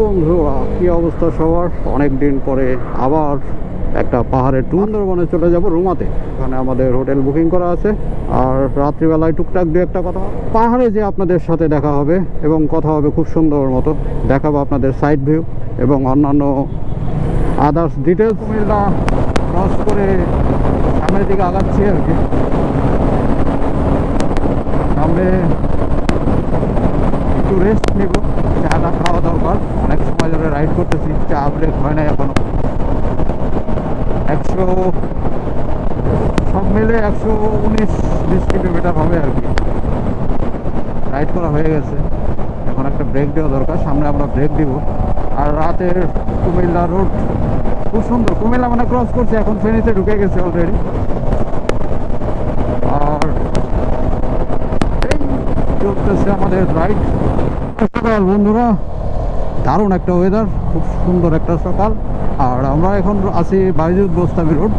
বন্ধুরা, কি অবস্থা সবার? অনেক দিন পরে আবার একটা পাহাড়ের সুন্দরবনে চলে যাব রুমাতে। ওখানে আমাদের হোটেল বুকিং করা আছে। আর রাত্রিবেলায় টুকটাক দু একটা কথা। পাহাড়ে যে আপনাদের সাথে দেখা হবে এবং কথা হবে খুব সুন্দর মতো, দেখাবো আপনাদের সাইড ভিউ এবং অন্যান্য আদার্স ডিটেলস কুমিল্লা ক্রস করে সামনের দিকে আগাচ্ছি আর কি। সামনে একটু রেস্ট নিব চাটা খাওয়া দরকার অনেক সময় ধরে রাইড করতেছি চা ব্রেক হয় নাই এখনও। একশো সব মিলে একশো উনিশ বিশ কিলোমিটার হবে আর কি। রাইড করা হয়ে গেছে। এখন একটা ব্রেক দেওয়া দরকার, সামনে আমরা ব্রেক দিব। আর রাতের কুমিল্লা রোড খুব সুন্দর। কুমিল্লা মানে ক্রস করছে, এখন ফেনীতে ঢুকে গেছে অলরেডি আর এই চলতেছে আমাদের রাইড বন্ধুরা দারুণ একটা ওয়েদার খুব সুন্দর একটা সকাল। আর আমরা এখন আছি বাইজুদ বোস্তাবি রোড।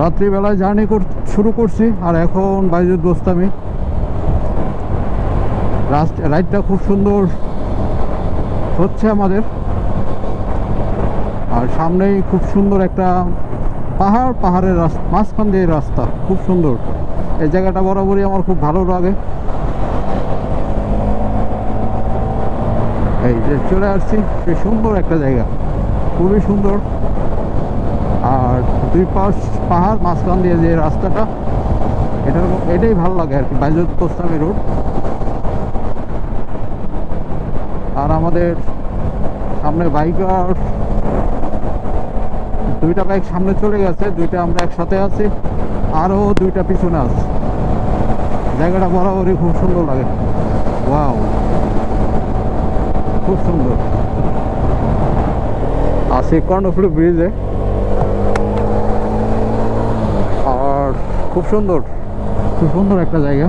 রাত্রিবেলায় জার্নি কর, শুরু করছি, আর এখন বাইজুদ বোস্তামি রাইডটা খুব সুন্দর হচ্ছে আমাদের। আর সামনেই খুব সুন্দর একটা পাহাড়, পাহাড়ের রাস্তা, মাঝখান দিয়ে রাস্তা, খুব সুন্দর। এই জায়গাটা বরাবরই আমার খুব ভালো লাগে। এই যে চলে আসছি সে সুন্দর একটা জায়গা। খুবই সুন্দর। আর দুই পাশ পাহাড়, মাঝখান দিয়ে যে রাস্তাটা এটার এটাই ভালো লাগে আর কি, বাইজুদ কোস্তামি রোড। আর আমাদের সামনে বাইকার দুইটা বাইক সামনে চলে গেছে, দুইটা আমরা একসাথে আছি, আরও দুইটা পিছনে আছে। জায়গাটা বরাবরই খুব সুন্দর লাগে। ওয়াও। খুব সুন্দর। আর আছি কর্ণফুলি ব্রিজে আর খুব সুন্দর। খুব সুন্দর একটা জায়গা।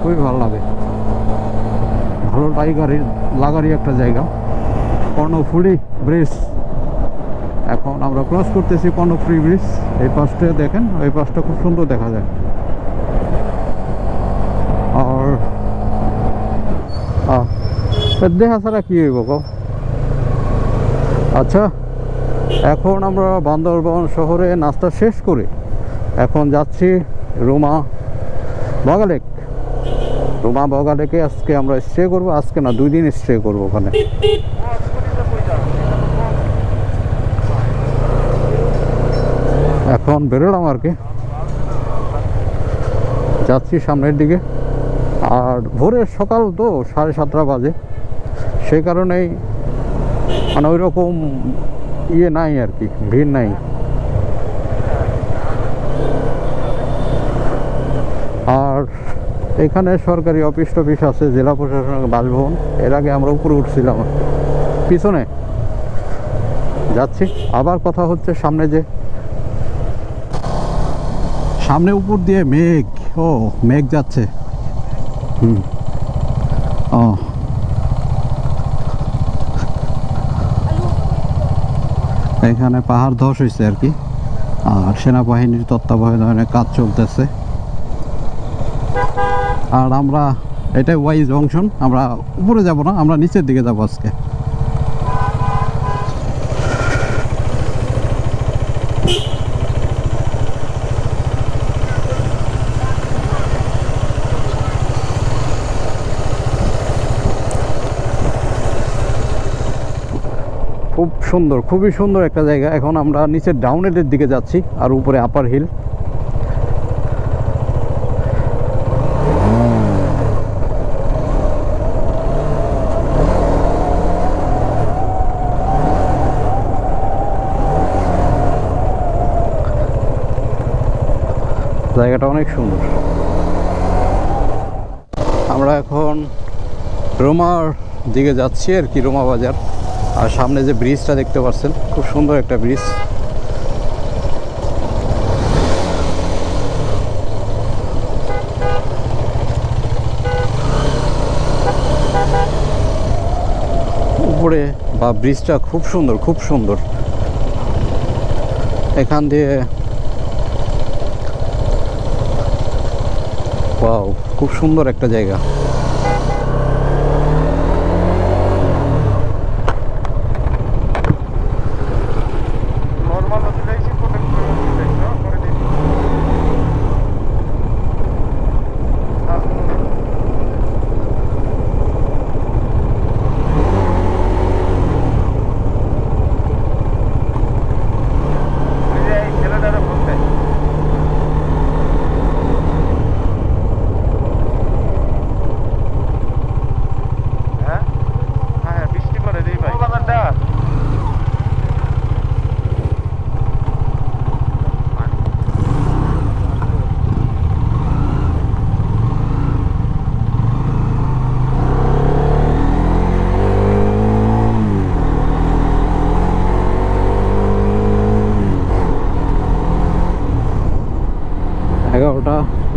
খুবই ভালো লাগে। ভালো লাগারি লাগারি একটা জায়গা। কর্ণফুলি ব্রিজ এখন আমরা ক্রস করতেছি কর্ণফুলি ব্রিজ এই পাশটা দেখেন, এই পাশটা খুব সুন্দর দেখা যায় আর আহ দেখা ছাড়া কি হইব কও? আচ্ছা এখন আমরা বান্দরবন শহরে নাস্তা শেষ করে। এখন যাচ্ছি রুমা বগালেক। রুমা বগালেকে আজকে আমরা স্টে করব, আজকে না দুই দিন স্টে করব ওখানে। এখন বেরোলাম আর কি। যাচ্ছি সামনের দিকে। আর ভোরের সকাল তো সাড়ে সাতটা বাজে। সেই কারণেই মানে ওই রকম ইয়ে নাই আর কি, ভিড় নাই। আর এখানে সরকারি অফিস টফিস আছে, জেলা প্রশাসনের বাসভবন, এর আগে আমরা উপরে উঠছিলাম। পিছনে। যাচ্ছি, আবার কথা হচ্ছে সামনে যে, সামনে উপর দিয়ে মেঘ, ও, মেঘ যাচ্ছে। হুম। ও। এখানে পাহাড় ধস হয়েছে আর কি। আর সেনাবাহিনীর তত্ত্বাবধানে কাজ চলতেছে। আর আমরা, এটাই ওয়াইজ জংশন আমরা উপরে যাব না, আমরা নিচের দিকে যাব আজকে। খুব সুন্দর, খুবই সুন্দর একটা জায়গা। এখন আমরা নিচের ডাউনের দিকে যাচ্ছি, আর উপরে আপার হিল জায়গাটা অনেক সুন্দর। আমরা এখন রোমার দিকে যাচ্ছি আর কি, রোমা বাজার। আর সামনে যে ব্রিজটা দেখতে পাচ্ছেন, খুব সুন্দর একটা ব্রিজ। উপরে বা ব্রিজটা খুব সুন্দর খুব সুন্দর। এখান দিয়ে খুব সুন্দর একটা জায়গা।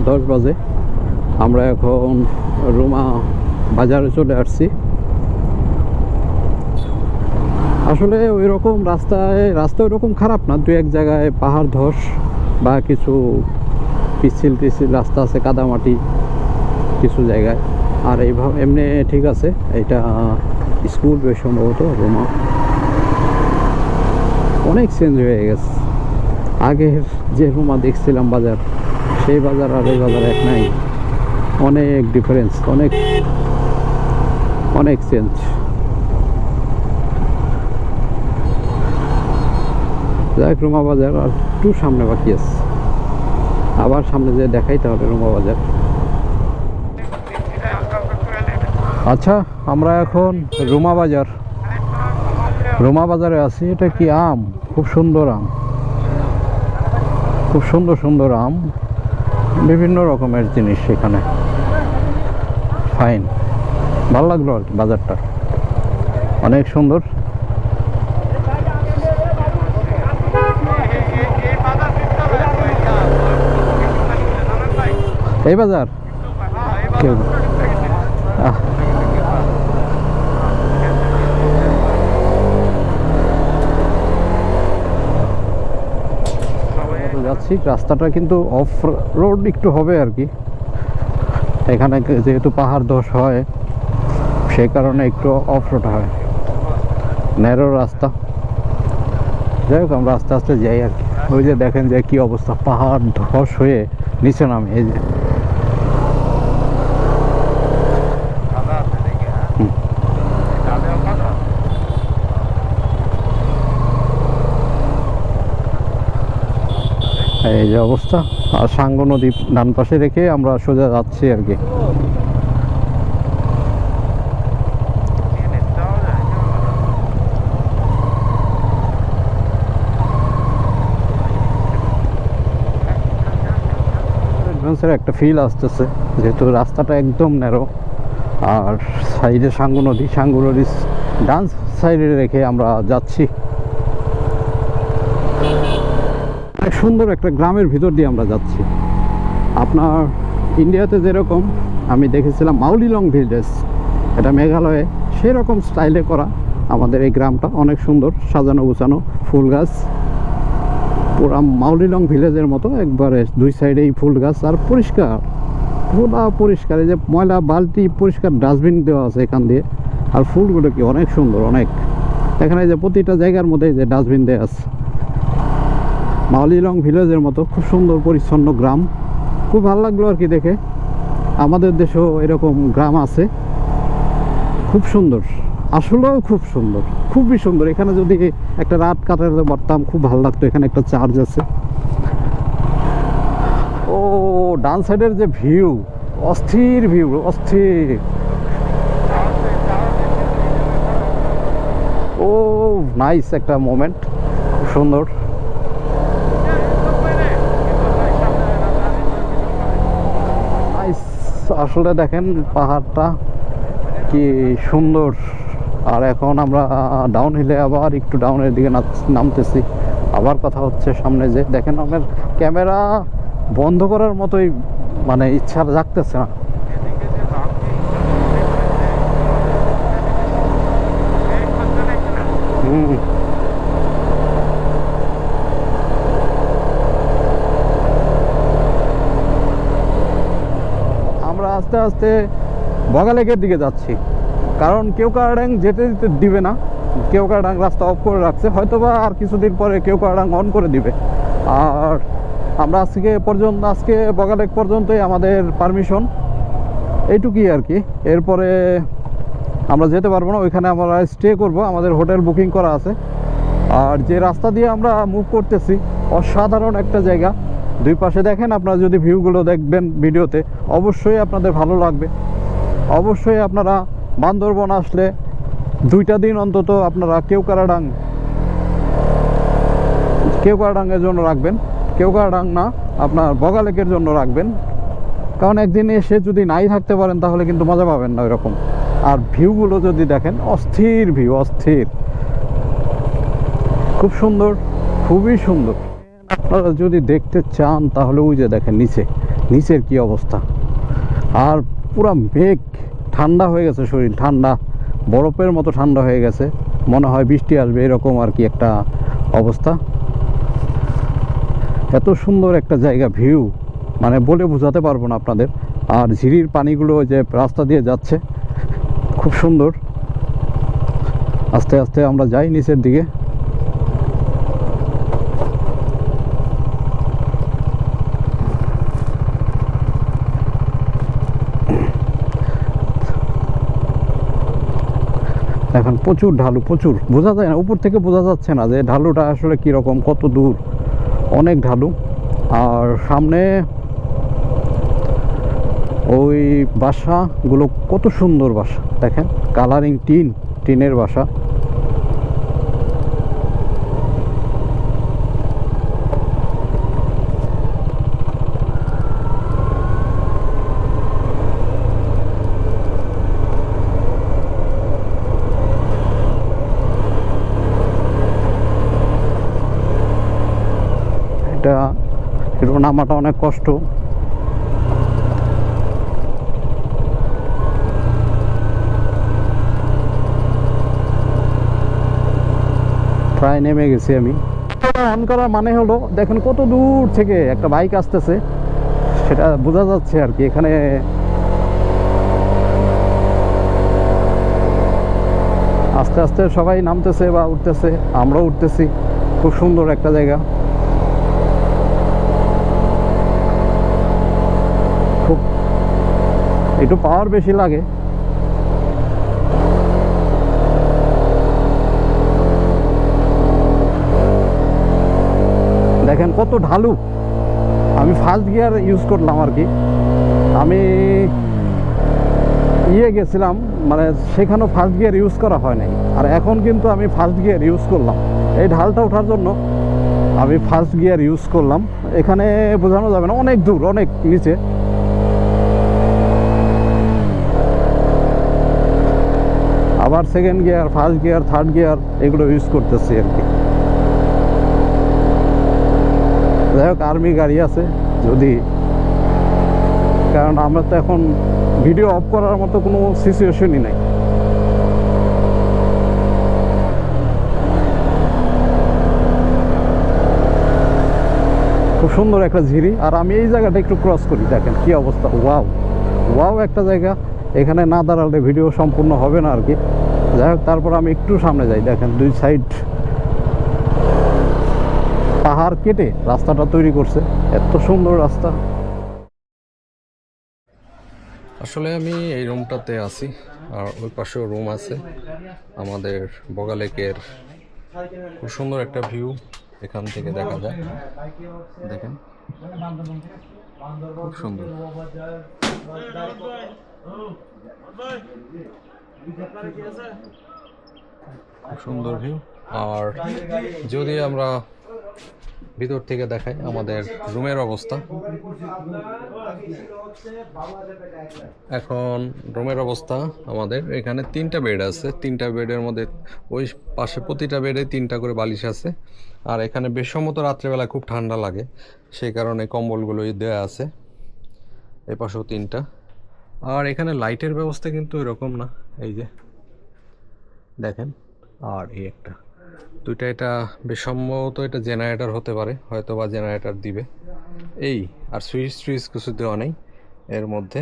দশ বাজে। আমরা এখন রুমা বাজারে চলে আসছি। আসলে ওই রকম রাস্তায়, রাস্তা ওই রকম খারাপ না। দু এক জায়গায় পাহাড় ধস বা কিছু পিচ্ছিল টিচ্ছিল রাস্তা আছে, কাদামাটি কিছু জায়গায়। আর এইভাবে এমনি ঠিক আছে। এটা স্কুল বেশ সম্ভবত, রোমা। অনেক চেঞ্জ হয়ে গেছে। আগের যে রুমা দেখছিলাম বাজার সেই বাজার আর এই বাজার এক নাই। অনেক ডিফারেন্স অনেক অনেক চেঞ্জ যাই রুমা বাজার আর একটু সামনে বাকি আছে। আবার সামনে যে দেখাইতে হবে রুমা বাজার। আচ্ছা আমরা এখন রুমা বাজার। রুমা বাজারে আছি, এটা কি আম? খুব সুন্দর আম। খুব সুন্দর সুন্দর আম। বিভিন্ন রকমের জিনিস সেখানে ফাইন ভালো লাগল আর কি বাজারটা। অনেক সুন্দর। এই বাজার? কেউ আহ তো যাচ্ছি রাস্তাটা কিন্তু অফ রোড একটু হবে আর কি। এখানে যেহেতু পাহাড় ধস হয়, সে কারণে একটু অফ রোড হয়। ন্যারো রাস্তা। যাই হোক, আমরা আস্তে আস্তে যাই আর কি। ওই যে দেখেন যে কি অবস্থা, পাহাড় ধস হয়ে নিচে নামে। এই যে হুম। এই যে অবস্থা। আর সাঙ্গ নদী ডান পাশে রেখে আমরা সোজা যাচ্ছি আর কি। অ্যাডভেঞ্চার একটা ফিল আসতেছে, যেহেতু রাস্তাটা একদম ন্যারো আর সাইডে সাঙ্গু নদী, সাঙ্গু নদীর ডান সাইডে রেখে আমরা যাচ্ছি। অনেক সুন্দর একটা গ্রামের ভিতর দিয়ে আমরা যাচ্ছি। আপনার ইন্ডিয়াতে যেরকম, আমি দেখেছিলাম মাউলিলং ভিলেজ, এটা মেঘালয়ে সেই রকম স্টাইলে করা আমাদের এই গ্রামটা। অনেক সুন্দর, সাজানো গুছানো, ফুল গাছ। পুরা মাউলিলং ভিলেজের মতো একবারে দুই সাইডেই ফুল গাছ আর পরিষ্কার। পুরা পরিষ্কার, এই যে ময়লা বালতি পরিষ্কার ডাস্টবিন দেওয়া আছে এখান দিয়ে। আর ফুলগুলো কি অনেক সুন্দর, অনেক। এখানে যে প্রতিটা জায়গার মধ্যে যে ডাস্টবিন দেওয়া আছে। মাউলিলং ভিলেজের মতো খুব সুন্দর পরিচ্ছন্ন গ্রাম। খুব ভালো লাগল আর কি দেখে। আমাদের দেশেও এরকম গ্রাম আছে। খুব সুন্দর। আসলেও খুব সুন্দর। খুবই সুন্দর। এখানে যদি একটা রাত কাটাতে পারতাম, খুব ভালো লাগতো। এখানে একটা চার্জ আছে। ও, ডান সাইডের যে ভিউ, অস্থির ভিউ, অস্থির। ও, নাইস একটা মোমেন্ট। খুব সুন্দর নাইস আসলে দেখেন, পাহাড়টা কি সুন্দর। আর এখন আমরা ডাউন হিলে আবার একটু ডাউনের দিকে নামতেছি। আবার কথা হচ্ছে সামনে যে, দেখেন আমার ক্যামেরা বন্ধ করার মতোই মানে ইচ্ছা জাগতেছে না হুম আমরা আস্তে আস্তে বগালেকের দিকে যাচ্ছি। কারণ কেউ কারাডাং যেতে দিতে দিবে না। কেউ কারাডাং রাস্তা অফ করে রাখছে। হয়তোবা আর কিছুদিন পরে কেউ কারাডাং অন করে দিবে। আর আমরা আজকে পর্যন্ত, আজকে বগালেক পর্যন্তই আমাদের পারমিশন এইটুকুই আর কি। এরপরে আমরা যেতে পারব না। ওইখানে আমরা স্টে করব। আমাদের হোটেল বুকিং করা আছে। আর যে রাস্তা দিয়ে আমরা মুভ করতেছি, অসাধারণ একটা জায়গা। দুই পাশে দেখেন আপনারা যদি ভিউগুলো দেখবেন ভিডিওতে, অবশ্যই আপনাদের ভালো লাগবে। অবশ্যই আপনারা বান্দরবন আসলে দুইটা দিন অন্তত আপনারা কেউকারাডাং কেউকারাডাঙ্গের জন্য রাখবেন কেউকারাডাং না, আপনার বগালেকের জন্য রাখবেন। কারণ একদিন এসে যদি নাই থাকতে পারেন, তাহলে কিন্তু মজা পাবেন না ওইরকম। আর ভিউগুলো যদি দেখেন, অস্থির ভিউ অস্থির। খুব সুন্দর, খুবই সুন্দর। আপনারা যদি দেখতে চান, তাহলে ওই যে দেখেন নিচে, নিচের কি অবস্থা। আর পুরো মেঘ, ঠান্ডা হয়ে গেছে শরীর, ঠান্ডা, বরফের মতো ঠান্ডা হয়ে গেছে। মনে হয় বৃষ্টি আসবে, এরকম আর কি একটা অবস্থা। এত সুন্দর একটা জায়গা, ভিউ মানে বলে বোঝাতে পারব না আপনাদের। আর ঝিরির পানিগুলো যে রাস্তা দিয়ে যাচ্ছে, খুব সুন্দর। আস্তে আস্তে আমরা যাই নিচের দিকে। এখন প্রচুর ঢালু, প্রচুর। বোঝা যায় না, উপর থেকে বোঝা যাচ্ছে না যে ঢালুটা আসলে কীরকম, কত দূর। অনেক ঢালু। আর সামনে ওই বাসাগুলো কত সুন্দর বাসা। দেখেন কালারিং টিন, টিনের বাসা এটা একটু নামাটা অনেক কষ্ট। প্রায় নেমে গেছি আমি। অন করার মানে হলো, দেখেন কত দূর থেকে একটা বাইক আসতেছে, সেটা বোঝা যাচ্ছে আর কি, এখানে আস্তে আস্তে সবাই নামতেছে বা উঠতেছে, আমরাও উঠতেছি, খুব সুন্দর একটা জায়গা। একটু পাওয়ার বেশি লাগে। দেখেন কত ঢালু। আমি ফার্স্ট গিয়ার ইউজ করলাম আর কি। আমি ইয়ে গেছিলাম মানে সেখানেও ফার্স্ট গিয়ার ইউজ করা হয় নাই। আর এখন কিন্তু আমি ফার্স্ট গিয়ার ইউজ করলাম। এই ঢালটা ওঠার জন্য আমি ফার্স্ট গিয়ার ইউজ করলাম। এখানে বোঝানো যাবে না, অনেক দূর, অনেক নিচে। আবার second gear first gear third gear এগুলো ইউজ করতেছি আর কি। যাই হোক আর্মি গাড়ি আছে, যদি কারণ আমরা তো এখন ভিডিও অফ করার মতো কোনো সিচুয়েশনই নাই। খুব সুন্দর একটা ঝিরি। আর আমি এই জায়গাটা একটু ক্রস করি, দেখেন কি অবস্থা। ওয়াও ওয়াও একটা জায়গা। এখানে না দাঁড়ালে ভিডিও সম্পূর্ণ হবে না আর কি। যাই হোক, তারপর আমি একটু সামনে যাই, দেখেন দুই সাইড পাহাড় কেটে রাস্তাটা তৈরি করছে, এত সুন্দর রাস্তা। আসলে আমি এই রুমটাতে আছি, আর ওই পাশেও রুম আছে, আমাদের বগালেকের খুব সুন্দর একটা ভিউ এখান থেকে দেখা যায়। দেখেন, খুব সুন্দর। খুব সুন্দর ভিউ আর যদি আমরা ভিতর থেকে দেখাই আমাদের রুমের অবস্থা। এখন রুমের অবস্থা আমাদের এখানে তিনটা বেড আছে। তিনটা বেডের মধ্যে ওই পাশে প্রতিটা বেডে তিনটা করে বালিশ আছে। আর এখানে বেশ সম্মত রাত্রেবেলা খুব ঠান্ডা লাগে। সেই কারণে কম্বলগুলোই দেওয়া আছে। এ পাশেও তিনটা। আর এখানে লাইটের ব্যবস্থা কিন্তু এরকম না, এই যে। দেখেন, আর এই একটা। দুইটা এটা বেশ সম্ভবত এটা জেনারেটর হতে পারে হয়তো বা জেনারেটর দিবে। এই, আর সুইচ সুইচ কিছু দেওয়া নেই। এর মধ্যে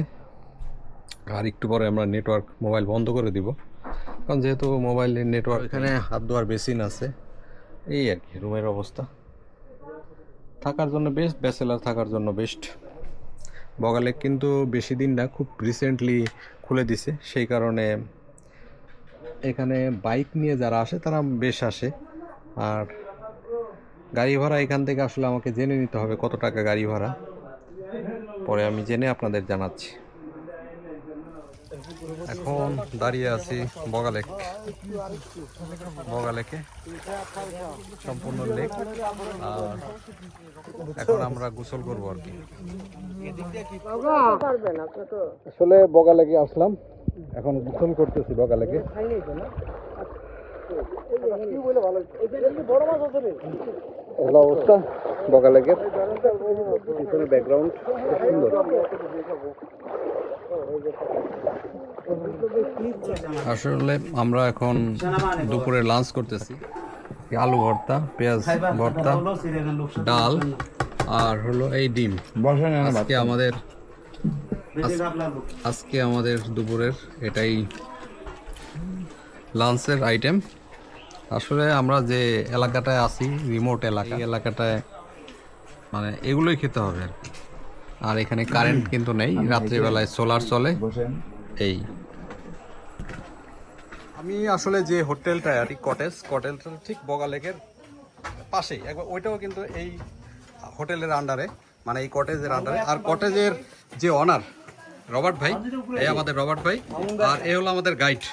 আর একটু পরে আমরা নেটওয়ার্ক মোবাইল বন্ধ করে দিব। কারণ যেহেতু মোবাইলের নেটওয়ার্ক এখানে হাত ধোয়ার বেসিন আছে, এই আর কি রুমের অবস্থা। থাকার জন্য বেস্ট ব্যাচেলার থাকার জন্য বেস্ট বগালে কিন্তু বেশি দিন না খুব রিসেন্টলি খুলে দিছে। সেই কারণে এখানে বাইক নিয়ে যারা আসে, তারা বেশ আসে। আর গাড়ি ভাড়া এখান থেকে আসলে আমাকে জেনে নিতে হবে কত টাকা গাড়ি ভাড়া। পরে আমি জেনে আপনাদের জানাচ্ছি। এখন দাঁড়িয়ে আছি বগালেক। বগালেকে সম্পূর্ণ লেক। আর এখন আমরা গোসল করব আর কি। আসলে বগালেকে আসলাম। এখন গোসল করতেছি বগালেকে। অবস্থা বগালেকের পিছনে ব্যাকগ্রাউন্ড সুন্দর। আসলে আমরা এখন দুপুরে লাঞ্চ করতেছি। আলু ভর্তা পেঁয়াজ ভর্তা ডাল আর হলো এই ডিম। আজকে আমাদের আজকে আমাদের দুপুরের এটাই লাঞ্চের আইটেম আসলে আমরা যে এলাকাটায় আছি রিমোট এলাকা এই এলাকাটায় মানে এগুলোই খেতে হবে আর কি। আর এখানে কারেন্ট কিন্তু নেই রাত্রিবেলায় সোলার চলে। এই। আমি আসলে যে হোটেলটায় আর কি কটেজ কটেজটা ঠিক বগালেকের পাশেই। একবার ওইটাও কিন্তু এই হোটেলের আন্ডারে মানে এই কটেজের আন্ডারে আর কটেজের যে অনার রবার্ট ভাই এই আমাদের রবার্ট ভাই আর এ হলো আমাদের গাইড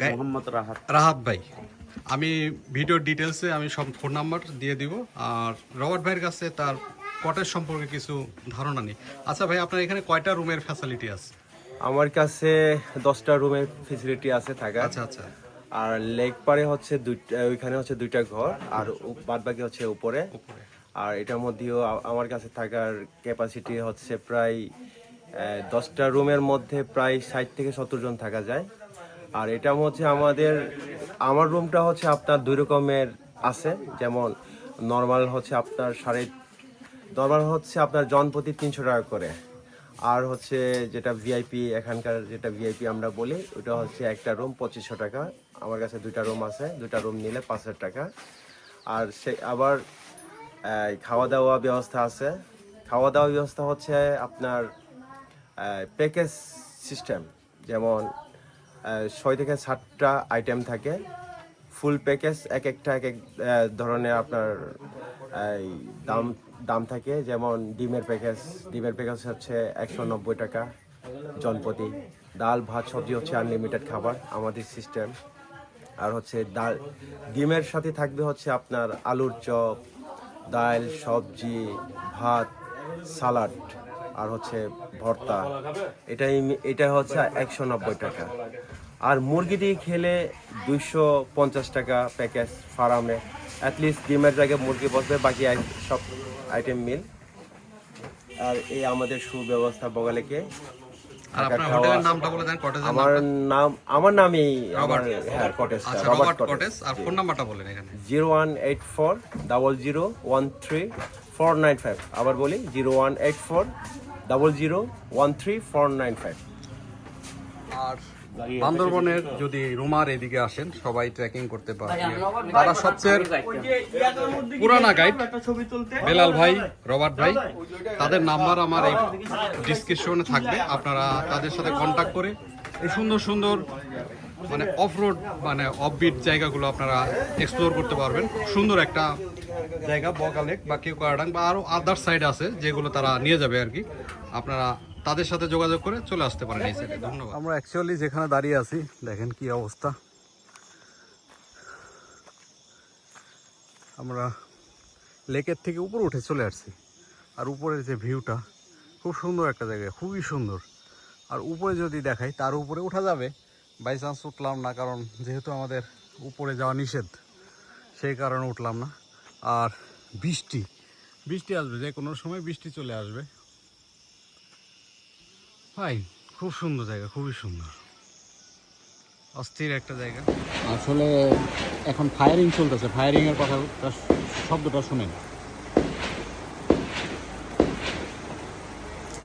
মোহাম্মদ রাহাত। রাহাত ভাই আমি ভিডিও ডিটেলসে আমি সব ফোন নাম্বার দিয়ে দিব। আর রবার্ট ভাইয়ের কাছে তার কটেজ সম্পর্কে কিছু ধারণা নেই। আচ্ছা ভাই আপনার এখানে কয়টা রুমের ফ্যাসিলিটি আছে? আমার কাছে দশটা রুমের ফেসিলিটি আছে থাকার। আচ্ছা আচ্ছা। আর লেক পারে হচ্ছে দুইটা ওইখানে হচ্ছে দুইটা ঘর আর বাদ বাকি হচ্ছে উপরে। উপরে। আর এটার মধ্যেও আমার কাছে থাকার ক্যাপাসিটি হচ্ছে প্রায় দশটা রুমের মধ্যে প্রায় ষাট থেকে সত্তর জন থাকা যায়। আর এটা হচ্ছে আমাদের, আমার রুমটা হচ্ছে আপনার দুই রকমের আছে। যেমন নর্মাল হচ্ছে আপনার সাড়ে নর্মাল হচ্ছে আপনার জনপ্রতি তিনশো টাকা করে। আর হচ্ছে যেটা ভিআইপি এখানকার যেটা ভিআইপি আমরা বলি, ওটা হচ্ছে একটা রুম পঁচিশশো টাকা। আমার কাছে দুইটা রুম আছে, দুইটা রুম নিলে পাঁচ হাজার টাকা। আর সে, আবার খাওয়া দাওয়া ব্যবস্থা আছে। খাওয়া দাওয়া ব্যবস্থা হচ্ছে আপনার প্যাকেজ সিস্টেম যেমন ছয় থেকে সাতটা আইটেম থাকে। ফুল প্যাকেজ এক একটা এক এক ধরনের আপনার এই, দাম দাম থাকে। যেমন ডিমের প্যাকেজ ডিমের প্যাকেজ হচ্ছে একশো নব্বই টাকা জনপ্রতি। ডাল ভাত সবজি হচ্ছে আনলিমিটেড খাবার আমাদের সিস্টেম আর হচ্ছে ডাল ডিমের সাথে থাকবে হচ্ছে আপনার আলুর চপ ডাল সবজি ভাত সালাড। আর হচ্ছে ভর্তা। এটাই এটা হচ্ছে একশো নব্বই টাকা। আর মুরগিটি খেলে দুইশো পঞ্চাশ টাকা প্যাকেজ ফার্মে। অ্যাটলিস্ট ডিমের জায়গায় মুরগি বসবে বাকি সব আইটেম মিল আর এই আমাদের সুব্যবস্থা বগালেকে। আমার নাম আমার নামই হ্যাঁ কটেজ আচ্ছা রবার্ট রবার্ট কটেজ কটেজ আর ফোন নাম্বারটা বলেন এখানে। Zero one eight four double zero one three four nine five আবার বলি zero one eight four double zero one three four nine five আর বান্দরবনের যদি রুমার এদিকে আসেন সবাই ট্রেকিং করতে পারে। তারা সবচেয়ে পুরানা গাইড বেলাল ভাই রবার্ট ভাই তাদের নাম্বার আমার এই ডিসক্রিপশনে থাকবে। আপনারা তাদের সাথে কন্ট্যাক্ট করে এই সুন্দর সুন্দর মানে অফ রোড মানে অফবিট জায়গাগুলো আপনারা এক্সপ্লোর করতে পারবেন। সুন্দর একটা জায়গা বগালেক বা কেউ কারাডাং বা আরও আদার সাইড আছে যেগুলো তারা নিয়ে যাবে আর কি। আপনারা তাদের সাথে যোগাযোগ করে চলে আসতে পারেন এই সাইডে ধন্যবাদ। আমরা অ্যাকচুয়ালি যেখানে দাঁড়িয়ে আছি, দেখেন কি অবস্থা। আমরা লেকের থেকে উপরে উঠে চলে আসছি। আর উপরের যে ভিউটা, খুব সুন্দর একটা জায়গা, খুবই সুন্দর। আর উপরে যদি দেখাই, তার উপরে ওঠা যাবে। বাই চান্স উঠলাম না, কারণ যেহেতু আমাদের উপরে যাওয়া নিষেধ, সেই কারণে উঠলাম না। আর বৃষ্টি। বৃষ্টি আসবে যে কোনো সময় বৃষ্টি চলে আসবে। ফাইন খুব সুন্দর জায়গা খুবই সুন্দর। অস্থির একটা জায়গা। আসলে এখন ফায়ারিং চলতেছে ফায়ারিংয়ের এর কথা শব্দটা শুনেন।